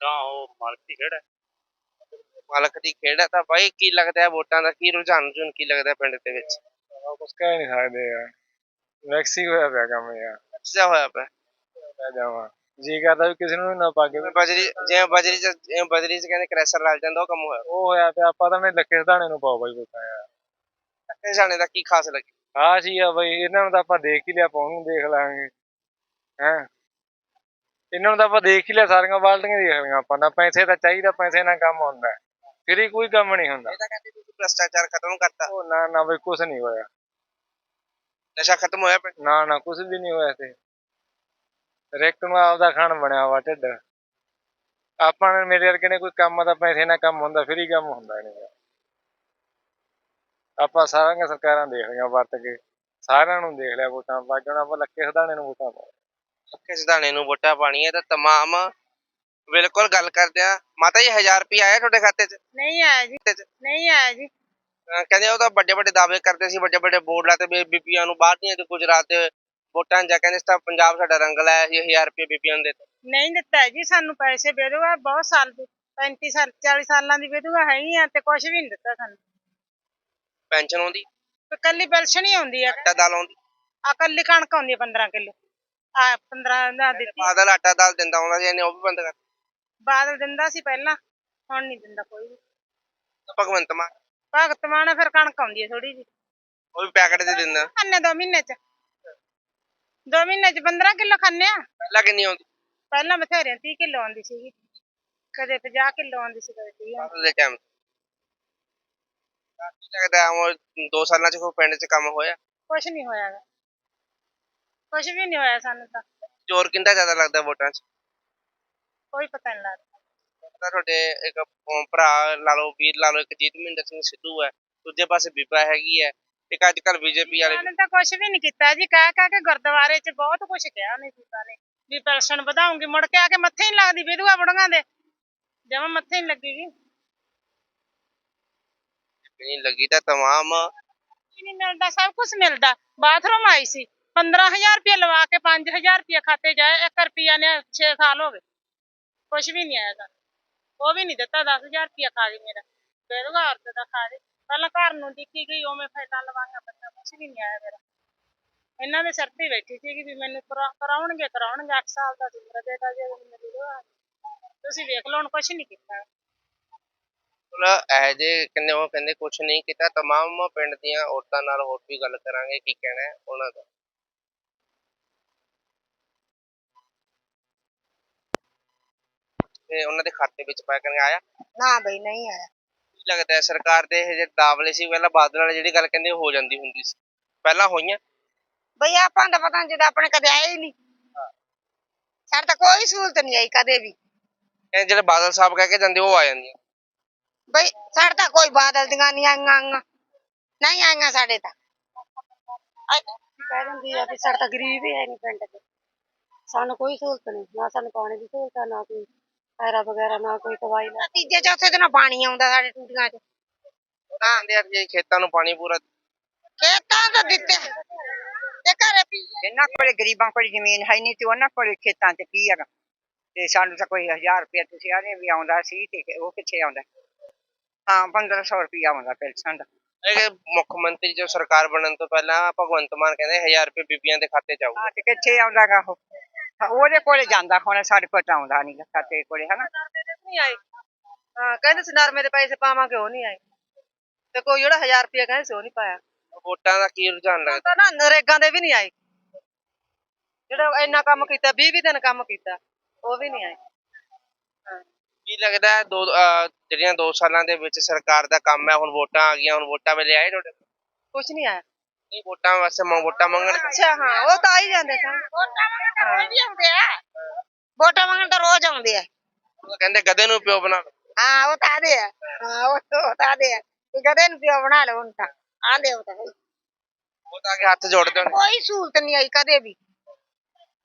G: ਗਾਂ ਉਹ ਮਾਲਕ ਦੀ ਖੇਡ ਹੈ।
A: ਮਾਲਕ ਦੀ ਖੇਡ ਹੈ ਤਾਂ ਬਾਈ ਕੀ ਲੱਗਦਾ ਹੈ ਵੋਟਾਂ ਦਾ ਕੀ ਰੁਝਾਨ ਜੁਨ ਕੀ ਲੱਗਦਾ ਹੈ ਪਿੰਡ ਦੇ ਵਿੱਚ?
B: ਕੁਝ ਕਹਿ ਨਹੀਂ ਸਕਦੇ ਯਾਰ। ਵੈਕਸੀ ਹੋਇਆ ਪਿਆ ਕੰਮ ਯਾਰ।
A: ਅੱਛਾ ਹੋਇਆ ਪਿਆ।
B: ਮੈਂ ਜਾਵਾਂ। ਜੀ ਕਰਦਾ ਵੀ ਕਿਸੇ ਨੂੰ ਵੀ ਨਾ ਪਾ ਕੇ
A: ਬਜਰੀ ਜਿਵੇਂ ਬਜਰੀ ਚ ਜਿਵੇਂ ਬਜਰੀ ਚ ਕਹਿੰਦੇ ਕ੍ਰੈਸ਼ਰ ਰਲ ਜਾਂਦਾ ਉਹ ਕੰਮ ਹੋਇਆ
B: ਉਹ ਹੋਇਆ ਪਿਆ ਆਪਾਂ ਤਾਂ ਨੇ ਲੱਕੇ ਸਧਾਣੇ ਨੂੰ ਪਾਓ ਬਾਈ ਬੋਤਾ ਯਾਰ।
A: ਲੱਕੇ ਜਾਣੇ ਦਾ ਕੀ ਖਾਸ ਲੱਗੇ?
B: ਹਾਂ ਜੀ ਆ ਬਈ ਇਹਨਾਂ ਨੂੰ ਤਾਂ ਆਪਾਂ ਦੇਖ ਹੀ ਲਿਆ ਆਪਾਂ ਉਹਨੂੰ ਦੇਖ ਲਾਂਗੇ। ਹੈਂ? ਇਹਨਾਂ ਨੂੰ ਤਾਂ ਆਪਾਂ ਦੇਖ ਹੀ ਲਿਆ ਸਾਰੀਆਂ ਬਾਲਟੀਆਂ ਦੇਖ ਲਈਆਂ ਆਪਾਂ ਨਾ ਪੈਸੇ ਤਾਂ ਚਾਹੀਦਾ ਪੈਸੇ ਨਾਲ ਕੰਮ ਹੁੰਦਾ। ਹੀ ਕੋਈ ਕੰਮ ਨਹੀਂ ਹੁੰਦਾ।
A: ਇਹ ਤਾਂ ਕਹਿੰਦੇ ਤੁਸੀਂ ਭ੍ਰਸ਼ਟਾਚਾਰ ਖਤਮ ਕਰਤਾ।
B: ਉਹ ਨਾ ਨਾ ਬਈ ਕੁਝ ਨਹੀਂ ਹੋਇਆ।
A: ਨਸ਼ਾ ਖਤਮ ਹੋਇਆ ਪਿੰਡ
B: ਨਾ ਨਾ ਕੁਝ ਵੀ ਨਹੀਂ ਹੋਇਆ ਤੇ ਰਿਕ ਨੂੰ ਆਪਦਾ ਖਾਣ ਬਣਿਆ ਵਾ ਢਿੱਡ। ਆਪਾਂ ਨੇ ਮੇਰੇ ਵਰਗੇ ਨੇ ਕੋਈ ਕੰਮ ਦਾ ਪੈਸੇ ਨਾਲ ਕੰਮ ਹੁੰਦਾ ਫਿਰ ਹੀ ਕੰਮ ਹੁੰਦਾ ਨਹੀਂ ਆਪਾਂ ਸਾਰੀਆਂ ਸਰਕਾਰਾਂ ਦੇਖ ਲਈਆਂ ਵਰਤ ਕੇ। ਸਾਰਿਆਂ ਨੂੰ ਦੇਖ ਲਿਆ ਵੋਟਾਂ ਪਾ ਕੇ ਹੁਣ ਆਪਾਂ ਲੱਕੇ ਸਧਾਣੇ ਨੂੰ ਵੋਟਾਂ ਪਾ।
A: ਲੱਕੇ ਸਿਧਾਣੇ ਨੂੰ ਵੋਟਾਂ ਪਾਣੀਆਂ ਤਾਂ ਤਮਾਮ ਬਿਲਕੁਲ ਗੱਲ ਕਰਦੇ ਆ। ਮਾਤਾ ਜੀ 1000 ਰੁਪਏ ਆਇਆ ਤੁਹਾਡੇ ਖਾਤੇ 'ਚ?
C: ਨਹੀਂ ਆਇਆ ਜੀ। ਨਹੀਂ ਆਇਆ ਜੀ।
A: ਅਹ ਕਹਿੰਦੇ ਉਹ ਤਾਂ ਵੱਡੇ ਵੱਡੇ ਦਾਅਵੇ ਕਰਦੇ ਸੀ ਵੱਡੇ ਵੱਡੇ ਬੋਰਡ ਲਾਤੇ ਵੀ ਬੀਬੀਆਂ ਨੂੰ ਬਾਹਰ ਦੀਆਂ ਤੇ ਗੁਜਰਾਤ ਦੇ ਵੋਟਾਂ ਜਾਂ ਕਹਿੰਦੇ ਸੀ ਤਾਂ ਪੰਜਾਬ ਸਾਡਾ ਰੰਗ ਲਾਇਆ ਸੀ 1000 ਰੁਪਏ ਬੀਬੀਆਂ ਨੂੰ ਦਿੱਤੇ।
C: ਨਹੀਂ ਦਿੱਤਾ ਜੀ ਸਾਨੂੰ ਪੈਸੇ ਵਿਧਵਾ ਬਹੁਤ ਸਾਲ ਦੀ 35 ਸਾਲ 40 ਸਾਲਾਂ ਦੀ ਵਿਧਵਾ ਹੈਗੀ ਆ ਤੇ ਕੁਝ ਵੀ ਨਹੀਂ ਦਿੱਤਾ ਸਾਨੂੰ।
A: ਪੈਨਸ਼ਨ ਆਉਂਦੀ?
C: ਤੇ ਕੱਲੀ ਪੈਨਸ਼ਨ ਹੀ ਆਉਂਦੀ ਆ।
A: ਆਟਾ ਦਾਲ ਆਉਂਦੀ?
C: ਆ ਕੱਲੀ ਕਣਕ ਆਉਂਦੀ ਆ 15 ਕਿਲੋ। ਆ 15 ਦਾ ਦਿੱਤੀ।
A: ਬਾਦਲ ਆਟਾ ਦਾਲ ਦਿੰਦਾ ਹੁੰਦਾ ਸੀ ਇਹਨੇ ਉਹ ਵੀ ਬੰਦ ਕਰ
C: ਬਾਦਲ ਦਿੰਦਾ ਸੀ ਪਹਿਲਾਂ ਹੁਣ ਨਹੀਂ ਦਿੰਦਾ ਕੋਈ ਵੀ।
A: ਭਗਵੰਤ ਮਾਨ?
C: ਭਗਤ ਮਾਨ ਫਿਰ ਕਣਕ ਆਉਂਦੀ ਹੈ ਥੋੜੀ ਜੀ
A: ਉਹ ਵੀ ਪੈਕਟ ਤੇ ਦਿੰਦਾ।
C: ਖਾਣੇ ਦੋ ਮਹੀਨੇ ਚ। ਦੋ ਮਹੀਨੇ ਚ 15 ਕਿਲੋ ਖਾਣੇ ਆ।
A: ਪਹਿਲਾਂ ਕਿੰਨੀ ਆਉਂਦੀ?
C: ਪਹਿਲਾਂ ਬਥੇਰੇ 30 ਕਿਲੋ ਆਉਂਦੀ ਸੀਗੀ। ਕਦੇ 50 ਕਿਲੋ ਆਉਂਦੀ ਸੀ ਕਦੇ 30
A: ਬਾਦਲ ਦੇ ਟਾਈਮ ਕੀ ਲੱਗਦਾ ਉਹ ਦੋ ਸਾਲਾਂ ਚ ਕੋਈ ਪਿੰਡ ਚ ਕੰਮ ਹੋਇਆ?
C: ਕੁਛ ਨਹੀਂ ਹੋਇਆ। ਕੁਛ ਵੀ ਨਹੀਂ ਹੋਇਆ ਸਾਨੂੰ ਤਾਂ।
A: ਜ਼ੋਰ ਕਿੰਦਾ ਜ਼ਿਆਦਾ ਲੱਗਦਾ ਵੋਟਾਂ 'ਚ?
C: ਕੋਈ ਪਤਾ ਨਹੀਂ ਲੱਗਦਾ।
A: ਤਾਂ ਤੁਹਾਡੇ ਇੱਕ ਭਰਾ ਲਾ ਲਓ ਵੀਰ ਲਾ ਲਓ ਇੱਕ ਜੀਤਮਿੰਦਰ ਸਿੰਘ ਸਿੱਧੂ ਹੈ ਦੂਜੇ ਪਾਸੇ ਬੀਬਾ ਹੈਗੀ ਹੈ ਇੱਕ ਅੱਜ ਕੱਲ ਬੀਜੇਪੀ ਵਾਲੇ
C: ਉਹਨਾਂ ਨੇ ਤਾਂ ਕੁਛ ਵੀ ਨਹੀਂ ਕੀਤਾ ਜੀ ਕਹਿ ਕਹਿ ਕੇ ਗੁਰਦੁਆਰੇ 'ਚ ਬਹੁਤ ਕੁਛ ਕਿਹਾ ਉਹਨੇ ਜੀਤਾ ਨੇ ਵੀ ਪੈਨਸ਼ਨ ਵਧਾਉਂਗੀ ਮੁੜ ਕੇ ਆ ਕੇ ਮੱਥੇ ਹੀ ਨੀ ਲੱਗਦੀ ਵਿਧਵਾ ਬੁੜੀਆਂ ਦੇ ਜਮਾਂ ਮੱਥੇ ਹੀ ਨੀ ਲੱਗੇਗੀ
A: ਨਹੀਂ ਲੱਗੀ ਤਾਂ ਤਮਾਮ।
C: ਕੀ ਨਹੀਂ ਮਿਲਦਾ ਸਭ ਕੁਝ ਮਿਲਦਾ ਬਾਥਰੂਮ ਆਈ ਸੀ 15000 ਰੁਪਏ ਲਵਾ ਕੇ 5000 ਰੁਪਏ ਖਾਤੇ ਜਾਏ 1 ਰੁਪਿਆ ਨੇ 6 ਸਾਲ ਹੋ ਗਏ। ਕੁਛ ਵੀ ਨਹੀਂ ਆਇਆ ਉਹ ਵੀ ਨਹੀਂ ਦਿੱਤਾ 10000 ਰੁਪਏ ਖਾ ਗਈ ਮੇਰਾ। ਬੇਰੁਗਾ ਔਰਤ ਦਾ ਖਾ ਗਈ। ਪਹਿਲਾਂ ਘਰ ਨੂੰ ਦਿੱਤੀ ਗਈ, ਉਵੇਂ ਫਾਇਦਾ ਲਵਾਂਗਾ ਬੱਚਾ ਕੁਛ ਵੀ ਨਹੀਂ ਆਇਆ ਮੇਰਾ। ਇਹਨਾਂ ਦੇ ਸਿਰ ਤੇ ਬੈਠੀ ਸੀਗੀ ਵੀ ਮੈਨੂੰ ਕਰਾਉਣਗੇ ਕਰਾਉਣਗੇ 8 ਸਾਲ ਦਾ ਸੀ ਮੇਰਾ ਬੇਟਾ ਜੇ ਮੈਨੂੰ ਵਿਧਵਾ ਤੁਸੀਂ ਵੇਖ ਲਓ, ਹੁਣ ਕੁਛ ਨਹੀਂ ਕੀਤਾ।
A: ਮਤਲਬ ਇਹ ਜੇ ਕਹਿੰਦੇ ਉਹ ਕਹਿੰਦੇ ਕੁਝ ਨਹੀਂ ਕੀਤਾ, ਤਮਾਮ ਪਿੰਡ ਦੀਆਂ ਔਰਤਾਂ ਨਾਲ ਹੋਰ ਵੀ ਗੱਲ ਕਰਾਂਗੇ, ਕੀ ਕਹਿਣਾ ਹੈ, ਉਹਨਾਂ ਦਾ। ਤੇ ਉਹਨਾਂ ਦੇ ਖਾਤੇ ਵਿੱਚ ਪਾ ਕੇ ਆਇਆ?
H: ਨਾ ਬਈ ਨਹੀਂ ਆਇਆ।
A: ਕੀ ਲੱਗਦਾ ਹੈ ਸਰਕਾਰ ਦੇ ਇਹ ਜਿਹੜੇ ਦਾਵਲੇ ਸੀ ਪਹਿਲਾਂ ਬਾਦਲ ਵਾਲੇ ਜਿਹੜੀ ਗੱਲ ਕਹਿੰਦੇ ਹੋ ਜਾਂਦੀ ਹੁੰਦੀ ਸੀ। ਪਹਿਲਾਂ ਹੋਈਆਂ?
H: ਬਈ ਆਪਾਂ ਦਾ ਪਤਾ ਜਦੋਂ ਆਪਣੇ ਕਦੇ ਆਏ ਹੀ ਨਹੀਂ ਸਾਡੇ ਤਾਂ ਕੋਈ ਸਹੂਲਤ ਨਹੀਂ ਆਈ ਕਦੇ ਵੀ।
A: ਇਹ ਜਿਹੜੇ ਬਾਦਲ ਸਾਹਿਬ ਕਹਿ ਕੇ ਜਾਂਦੇ ਉਹ ਆ ਜਾਂਦੀਆਂ।
H: ਬਈ ਸਾਡੇ ਤਾਂ ਕੋਈ ਬਾਦਲ ਦੀਆਂ ਨਹੀਂ ਆਈਆਂ ਆਈਆਂ। ਨਹੀਂ ਆਈਆਂ ਸਾਡੇ ਤਾਂ। ਕਹਿ ਦਿੰਦੀ ਆ ਵੀ ਸਾਡੇ ਤਾਂ ਗਰੀਬ ਹੀ ਹੈ ਨਹੀਂ ਪਿੰਡ ਦੇ। ਸਾਨੂੰ ਕੋਈ ਸਹੂਲਤ ਨਹੀਂ ਨਾ ਸਾਨੂੰ ਪਾਣੀ ਦੀ ਸਹੂਲਤ ਆ, ਨਾ ਕੋਈ ਪੈਰਾ ਵਗੈਰਾ ਨਾ ਕੋਈ ਦਵਾਈ ਨਾ। ਤੀਜੇ ਚੌਥੇ ਦਿਨ ਪਾਣੀ ਆਉਂਦਾ ਸਾਡੇ ਟੂਟੀਆਂ 'ਚ।
A: ਹਾਂ ਕਹਿੰਦੇ ਆ ਵੀ ਖੇਤਾਂ ਨੂੰ ਪਾਣੀ ਪੂਰਾ।
H: ਖੇਤਾਂ ਦਾ ਦਿੱਤੇ। ਤੇ ਘਰੇ ਪੀ
I: ਇਹਨਾਂ ਕੋਲੇ ਗਰੀਬਾਂ ਕੋਲ ਜ਼ਮੀਨ ਹੈ ਨਹੀਂ ਤੇ ਉਹਨਾਂ ਕੋਲੇ ਖੇਤਾਂ 'ਚ ਕੀ ਹੈਗਾ? ਤੇ ਸਾਨੂੰ ਤਾਂ ਕੋਈ 1000 ਰੁਪਏ ਤੁਸੀਂ ਆਨੇ ਵੀ ਆਉਂਦਾ ਸੀ ਤੇ ਉਹ ਕਿੱਥੇ ਆਉਂਦਾ? ਹਾਂ 1500 ਰੁਪਇਆ ਆਉਂਦਾ ਪੈਨਸ਼ਨ ਦਾ।
A: ਇਹ ਮੁੱਖ ਮੰਤਰੀ ਜੋ ਸਰਕਾਰ ਬਣਨ ਤੋਂ ਪਹਿਲਾਂ ਭਗਵੰਤ ਮਾਨ ਕਹਿੰਦੇ 1000 ਰੁਪਏ ਬੀਬੀਆਂ ਦੇ ਖਾਤੇ 'ਚ ਆਊਗਾ।
I: ਹਾਂ ਤੇ ਕਿੱਥੇ ਆਉਂਦਾਗਾ ਉਹ? ਹਾਂ, ਉਹਦੇ ਕੋਲੇ ਜਾਂਦਾ ਹੁਣ ਸਾਡੇ ਕੋਲ ਤਾਂ ਆਉਂਦਾ ਨਹੀਂ ਖਾਤੇ ਕੋਲੇ ਹਨਾ।
J: ਨਹੀਂ ਆਏ। ਹਾਂ ਕਹਿੰਦੇ ਸੀ ਨਰਮੇ ਦੇ ਪੈਸੇ ਪਾਵਾਂਗੇ ਉਹ ਨਹੀਂ ਆਏ? ਤੇ ਕੋਈ ਜਿਹੜਾ 1000 ਰੁਪਏ ਕਹਿੰਦੇ ਸੀ ਉਹ ਨਹੀਂ ਪਾਇਆ।
A: ਵੋਟਾਂ ਦਾ ਕੀ ਰੁਝਾਨ ਲੱਗਦਾ?
J: ਤਾਂ ਨਾ ਨਰੇਗਾ ਦੇ ਵੀ ਨਹੀਂ ਆਏ। ਜਿਹੜਾ ਇੰਨਾ ਕੰਮ ਕੀਤਾ 20 20 ਦਿਨ ਕੰਮ ਕੀਤਾ ਉਹ ਵੀ ਨਹੀਂ ਆਏ।
A: ਕੀ ਲੱਗਦਾ ਹੈ ਦੋ ਜਿਹੜੀਆਂ 2 ਸਾਲਾਂ ਦੇ ਵਿੱਚ ਸਰਕਾਰ ਦਾ ਕੰਮ ਹੈ ਹੁਣ ਵੋਟਾਂ ਆ ਗਈਆਂ ਹੁਣ ਵੋਟਾਂ ਵੇਲੇ ਆਏ ਤੁਹਾਡੇ ਕੋਲ?
J: ਕੁਝ ਨਹੀਂ ਆਇਆ।
A: ਨਹੀਂ ਵੋਟਾਂ ਵਾਸਤੇ ਮ- ਵੋਟਾਂ ਮੰਗਣ
J: ਅੱਛਾ ਹਾਂ ਉਹ ਤਾਂ ਆ ਹੀ ਜਾਂਦੇ ਸਨ।
H: ਰੋਜ਼ ਆਉਂਦੇ ਆ। ਵੋਟਾਂ ਮੰਗਣ ਤਾਂ ਰੋਜ਼ ਆਉਂਦੇ ਆ।
A: ਉਹ ਕਹਿੰਦੇ ਗਧੇ ਨੂੰ ਪਿਓ ਬਣਾ ਲਓ।
H: ਹਾਂ ਉਹ ਤਾਂ ਆਦੇ ਆ। ਹਾਂ ਉਹ ਉਹ ਤਾਂ ਆਦੇ ਆ ਕਿ ਕਦੇ ਨੂੰ ਪਿਓ ਬਣਾ ਲਓ ਹੁਣ ਤਾਂ। ਆਂਦੇ ਉਹ ਤਾਂ।
A: ਉਹ ਤਾਂ ਕੇ ਹੱਥ ਜੋੜਦੇ ਨੇ
H: ਕੋਈ ਸਹੂਲਤ ਨਹੀਂ ਆਈ ਕਦੇ ਵੀ।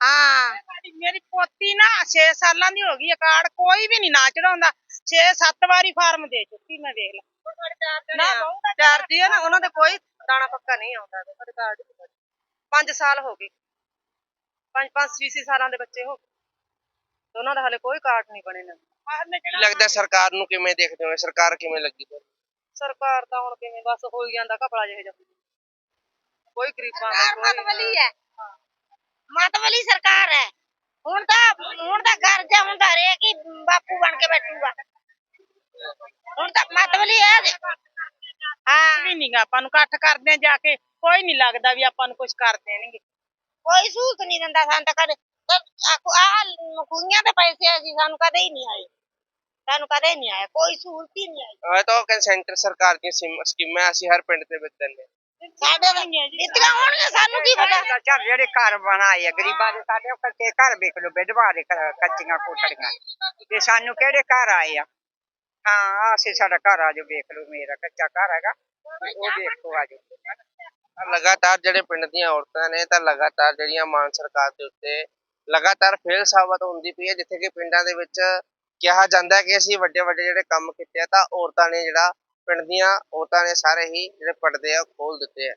H: ਹਾਂ।
C: ਸਾਡੀ ਮੇਰੀ ਪੋਤੀ ਨਾ 6 ਸਾਲਾਂ ਦੀ ਹੋ ਗਈ ਹੈ ਕਾਰਡ ਕੋਈ ਵੀ ਨਹੀਂ ਨਾ ਚੜਾਉਂਦਾ। 6-7 ਵਾਰੀ ਫਾਰਮ ਦੇ ਚੁੱਕੀ ਮੈਂ ਦੇਖ ਲਾ। ਨਾ ਬਹੁਤਾ
J: ਚਾਰ ਜੀ ਨਾ ਉਹਨਾਂ ਦੇ ਕੋਈ ਦਾਣਾ ਪੱਕਾ ਨਹੀਂ ਆਉਂਦਾ ਸਾਡੇ ਕਾਰਡ 'ਚ। ਪੰਜ ਸਾਲ ਹੋ ਗਏ। ਪੰਜ ਪੰਜ ਛੇ ਛੇ ਸਾਲਾਂ ਦੇ ਬੱਚੇ ਹੋ ਗਏ। ਤੇ ਉਹਨਾਂ ਦਾ ਹਲੇ ਕੋਈ ਕਾਰਡ ਨਹੀਂ ਬਣੇ ਨਾ
A: ਕੀ ਲੱਗਦਾ ਸਰਕਾਰ ਨੂੰ ਕਿਵੇਂ ਦੇਖਦੇ ਹੋ? ਸਰਕਾਰ ਕਿਵੇਂ ਲੱਗੀ ਤੁਹਾਨੂੰ?
J: ਸਰਕਾਰ ਤਾਂ ਹੁਣ ਕਿਵੇਂ ਬਸ ਹੋਈ ਜਾਂਦਾ ਕਪੜਾ ਜਿਹੇ ਜਿਹਾ ਕੋਈ ਗਰੀਬਾਂ ਦਾ ਕੋਈ
H: ਮਤਵਲੀ ਹੈ। ਮਤਵਲੀ ਸਰਕਾਰ ਹੈ। ਹੁਣ ਤਾਂ ਹੁਣ ਤਾਂ ਘਰ ਜਾ ਹੁੰਦਾ ਰੇ ਕਿ ਬਾਪੂ ਬਣ ਕੇ ਬੈਠੂਗਾ। ਹੁਣ ਤਾਂ ਮਤਵਲੀ ਹੈ। ਹਾਂ।
C: ਵੀ ਨਹੀਂਗਾ ਆਪਾਂ ਨੂੰ ਇਕੱਠ ਕਰਦੇ ਆ ਜਾ ਕੇ ਕੋਈ ਨਹੀਂ ਲੱਗਦਾ ਵੀ ਆਪਾਂ ਨੂੰ ਕੁਝ ਕਰ ਦੇਣਗੇ।
H: ਕੋਈ ਸਹੂਲਤ ਨਹੀਂ ਦਿੰਦਾ ਸਾਨੂੰ ਤਾਂ ਕਦੇ ਆਹ ਕੁੜੀਆਂ ਦੇ ਪੈਸੇ ਅਸੀਂ ਸਾਨੂੰ ਕਦੇ ਹੀ ਨਹੀਂ ਆਏ। ਸਾਨੂੰ ਕਦੇ ਨਹੀਂ ਆਇਆ ਕੋਈ ਸਹੂਲਤ ਹੀ ਨਹੀਂ ਆਈ।
A: ਇਹ ਤਾਂ ਕਹਿੰਦੇ ਸੈਂਟਰ ਸਰਕਾਰ ਦੀਆਂ ਸਿਮ- ਸਕੀਮਾਂ ਅਸੀਂ ਹਰ ਪਿੰਡ ਦੇ ਵਿੱਚ ਦਿੰਦੇ ਹਾਂ।
H: ਸਾਡੇ ਤਾਂ ਇਤਨਾ ਹੋਣਗੇ ਸਾਨੂੰ ਕੀ ਪਤਾ।
I: ਚੱਲ ਜਿਹੜੇ ਘਰ ਬਣਾਏ ਆ ਗਰੀਬਾਂ ਦੇ ਸਾਡੇ ਉਹ ਕੱਚੇ ਘਰ ਵੇਖ ਲਓ ਵਿਧਵਾ ਦੇ ਘਰ, ਕੱਚੀਆਂ ਕੋਠੜੀਆਂ। ਤੇ ਸਾਨੂੰ ਕਿਹੜੇ ਘਰ ਆਏ ਆ? ਹਾਂ ਅਸੀਂ ਸਾਡਾ ਘਰ ਆ ਜੋ ਵੇਖ ਲਓ ਮੇਰਾ ਕੱਚਾ ਘਰ ਹੈਗਾ। ਤੇ ਉਹ ਵੇਖੋ ਆ ਜੋ
A: ਤਾਂ ਲਗਾਤਾਰ ਜਿਹੜੇ ਪਿੰਡ ਦੀਆਂ ਔਰਤਾਂ ਨੇ ਤਾਂ ਲਗਾਤਾਰ ਜਿਹੜੀਆਂ ਮਾਨ ਸਰਕਾਰ ਦੇ ਉੱਤੇ ਲਗਾਤਾਰ ਫੇਲ ਸਾਬਤ ਹੁੰਦੀ ਪਈ ਹੈ ਜਿੱਥੇ ਕਿ ਪਿੰਡਾਂ ਦੇ ਵਿੱਚ ਕਿਹਾ ਜਾਂਦਾ ਹੈ ਕਿ ਅਸੀਂ ਵੱਡੇ ਵੱਡੇ ਜਿਹੜੇ ਕੰਮ ਕੀਤੇ ਆ ਤਾਂ ਔਰਤਾਂ ਨੇ ਜਿਹੜਾ ਪਿੰਡ ਦੀਆਂ ਔਰਤਾਂ ਨੇ ਸਾਰੇ ਹੀ ਜਿਹੜੇ ਪਰਦੇ ਆ ਖੋਲ ਦਿੱਤੇ ਆ।